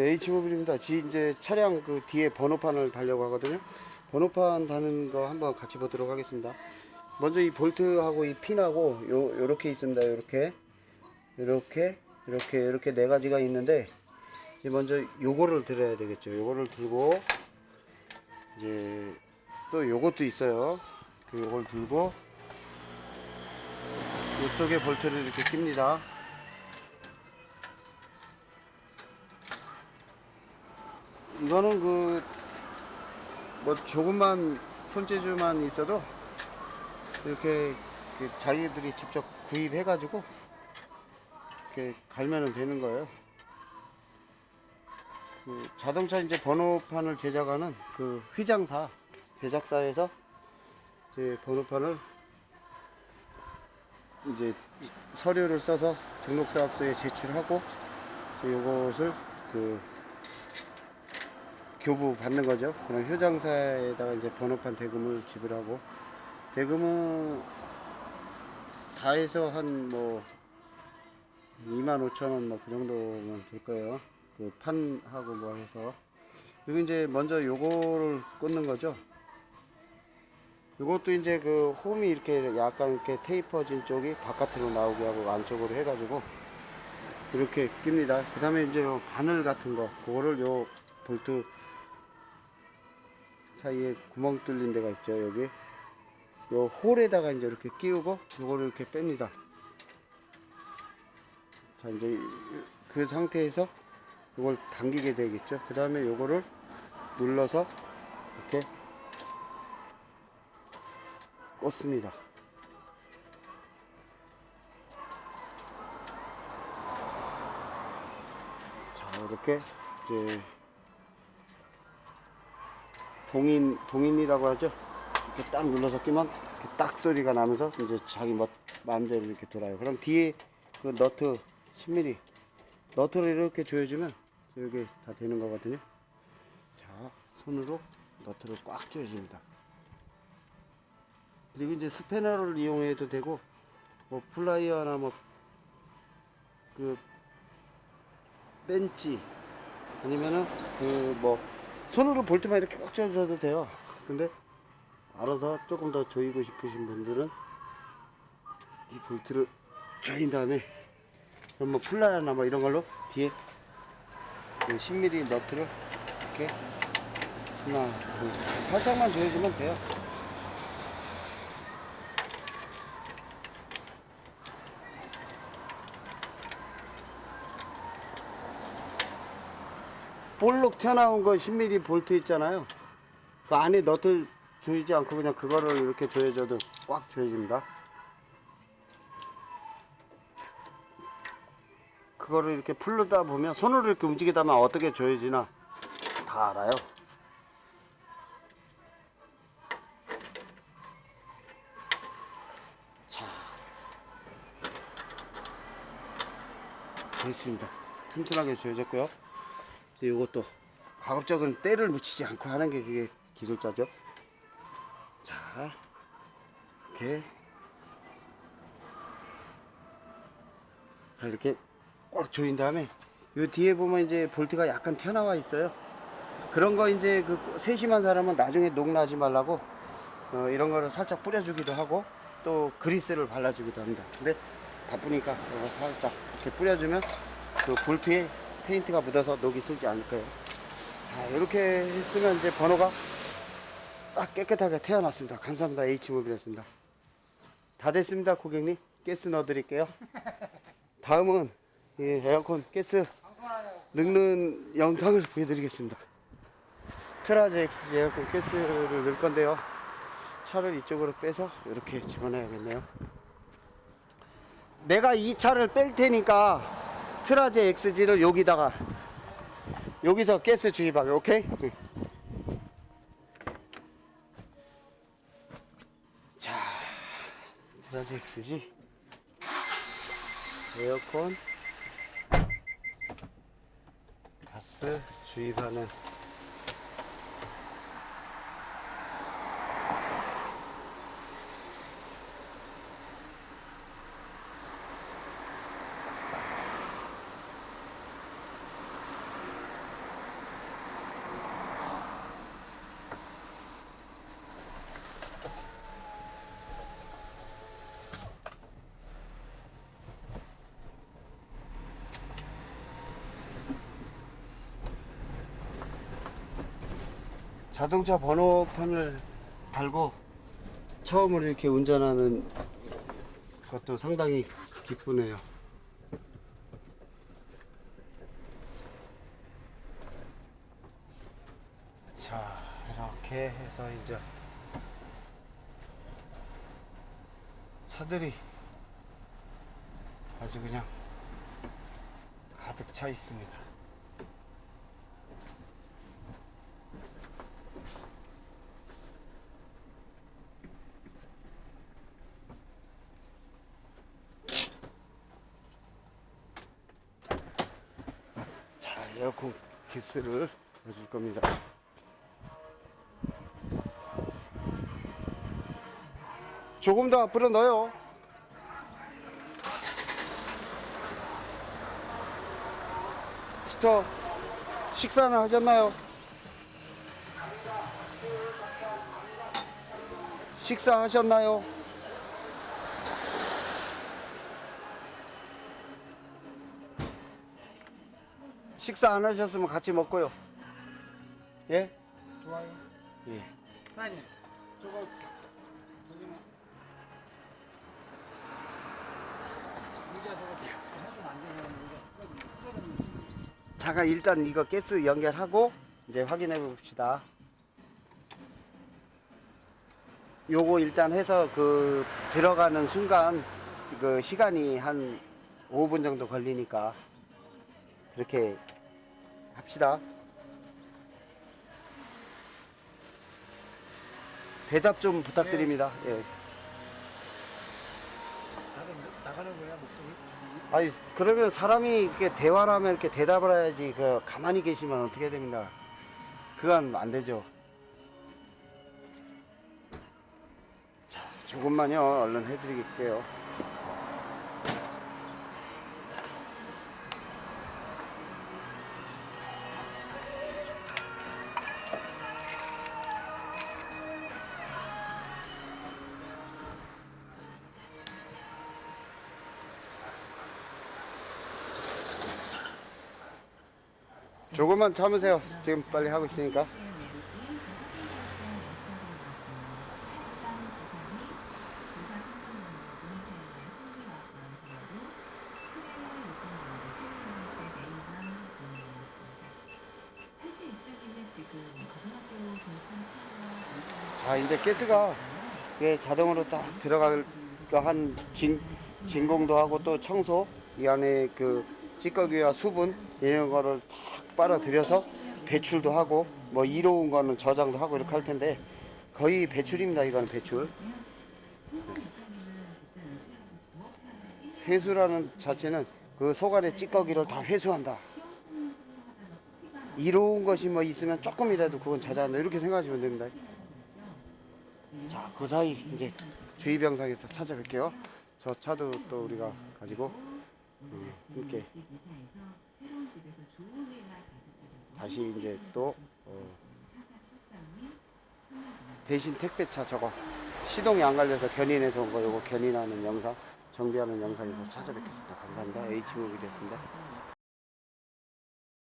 H모빌입니다. 지 이제 차량 그 뒤에 번호판을 달려고 하거든요. 번호판 다는 거 한번 같이 보도록 하겠습니다. 먼저 이 볼트하고 이 핀하고 요 요렇게 있습니다. 요렇게 요렇게 이렇게 이렇게 네 가지가 있는데 이제 먼저 요거를 들어야 되겠죠. 요거를 들고 이제 또 요것도 있어요. 그 요걸 들고 이쪽에 볼트를 이렇게 낍니다. 이거는 그, 뭐, 조금만 손재주만 있어도, 이렇게, 그 자기들이 직접 구입해가지고, 이렇게 갈면은 되는 거예요. 그 자동차 이제 번호판을 제작하는 그 휘장사, 제작사에서 이제 번호판을 이제 서류를 써서 등록사업소에 제출하고, 이제 요것을 그 교부 받는 거죠. 그럼 효장사에다가 이제 번호판 대금을 지불하고 대금은 다 해서 한 뭐 2만 5천 원 뭐 그 정도면 될 거예요. 그 판하고 뭐 해서 그리고 이제 먼저 요거를 꽂는 거죠. 요것도 이제 그 홈이 이렇게 약간 이렇게 테이퍼진 쪽이 바깥으로 나오게 하고 안쪽으로 해가지고 이렇게 낍니다. 그 다음에 이제 요 바늘 같은 거 그거를 요 볼트 사이에 구멍 뚫린 데가 있죠 여기. 요 홀에다가 이제 이렇게 끼우고 요거를 이렇게 뺍니다. 자 이제 그 상태에서 이걸 당기게 되겠죠. 그 다음에 요거를 눌러서 이렇게 꽂습니다. 자 이렇게 이제 동인 동인이라고 하죠. 이렇게 딱 눌러서 끼면 딱 소리가 나면서 이제 자기 멋 마음대로 이렇게 돌아요. 그럼 뒤에 그 너트 10mm 너트를 이렇게 조여주면 이렇게 다 되는 거거든요. 자 손으로 너트를 꽉 조여줍니다. 그리고 이제 스패너를 이용해도 되고 뭐 플라이어나 뭐 그 벤치 아니면은 그 뭐 손으로 볼트만 이렇게 꽉 조여줘도 돼요. 근데 알아서 조금 더 조이고 싶으신 분들은 이 볼트를 조인 다음에 그럼 뭐 플라이나 뭐 이런 걸로 뒤에 그 10mm 너트를 이렇게 하나 둘 살짝만 조여주면 돼요. 볼록 튀어나온 거 10mm 볼트 있잖아요. 그 안에 너트 조이지 않고 그냥 그거를 이렇게 조여줘도 꽉 조여집니다. 그거를 이렇게 풀르다 보면 손으로 이렇게 움직이다 보면 어떻게 조여지나 다 알아요. 자, 됐습니다. 튼튼하게 조여졌고요. 이것도 가급적은 때를 묻히지 않고 하는 게 그게 기술자죠. 자, 이렇게. 자, 이렇게 꽉 조인 다음에, 요 뒤에 보면 이제 볼트가 약간 튀어나와 있어요. 그런 거 이제 그 세심한 사람은 나중에 녹나지 말라고, 어, 이런 거를 살짝 뿌려주기도 하고, 또 그리스를 발라주기도 합니다. 근데 바쁘니까 살짝 이렇게 뿌려주면 그 볼트에 페인트가 묻어서 녹이 슬지 않을 거예요. 자, 이렇게 했으면 이제 번호가 싹 깨끗하게 태어났습니다. 감사합니다. H모빌이었습니다. 다 됐습니다, 고객님. 가스 넣어드릴게요. 다음은 이 에어컨 가스 넣는 영상을 보여드리겠습니다. 트라제 X 에어컨 가스를 넣을 건데요. 차를 이쪽으로 빼서 이렇게 집어넣어야겠네요. 내가 이 차를 뺄 테니까 트라제 XG를 여기다가 여기서 가스 주입하게 오케이? 자 트라제 XG 에어컨. 가스 주입하는 자동차 번호판을 달고 처음으로 이렇게 운전하는 것도 상당히 기쁘네요. 자, 이렇게 해서 이제 차들이 아주 그냥 가득 차 있습니다. 자, 에어컨 기스를 해줄 겁니다. 조금 더 앞으로 넣어요. 스톱. 식사는 하셨나요? 식사하셨나요? 식사 안 하셨으면 같이 먹고요. 예? 좋아요. 예. 사장님, 저거 저기는 의자 저거 해주면 안 되는 의자. 잠깐 일단 이거 가스 연결하고 이제 확인해 봅시다. 요거 일단 해서 그 들어가는 순간 그 시간이 한 5분 정도 걸리니까 그렇게 합시다. 대답 좀 부탁드립니다. 예. 나가는 거야 목소리? 아니 그러면 사람이 이렇게 대화를 하면 이렇게 대답을 해야지 그 가만히 계시면 어떻게 됩니까? 그건 안 되죠. 자 조금만요 얼른 해드릴게요. 조금만 참으세요. 지금 빨리 하고 있으니까. 자 이제 가스가 이게 자동으로 딱 들어갈 한 진, 진공도 하고 또 청소 이 안에 그 찌꺼기와 수분 이런 거를 탁 빨아들여서 배출도 하고 뭐 이로운 거는 저장도 하고 이렇게 할 텐데 거의 배출입니다 이거는 배출. 회수라는 자체는 그 속안의 찌꺼기를 다 회수한다. 이로운 것이 뭐 있으면 조금이라도 그건 저장한다. 이렇게 생각하시면 됩니다. 자, 그 사이 이제 주의병상에서 찾아뵐게요. 저 차도 또 우리가 가지고 음, 함께 다시 이제 또 어, 대신 택배차 저거 시동이 안 갈려서 견인해서 온 거 요거 견인하는 영상 정비하는 영상에서 찾아뵙겠습니다. 감사합니다. H모빌이었습니다.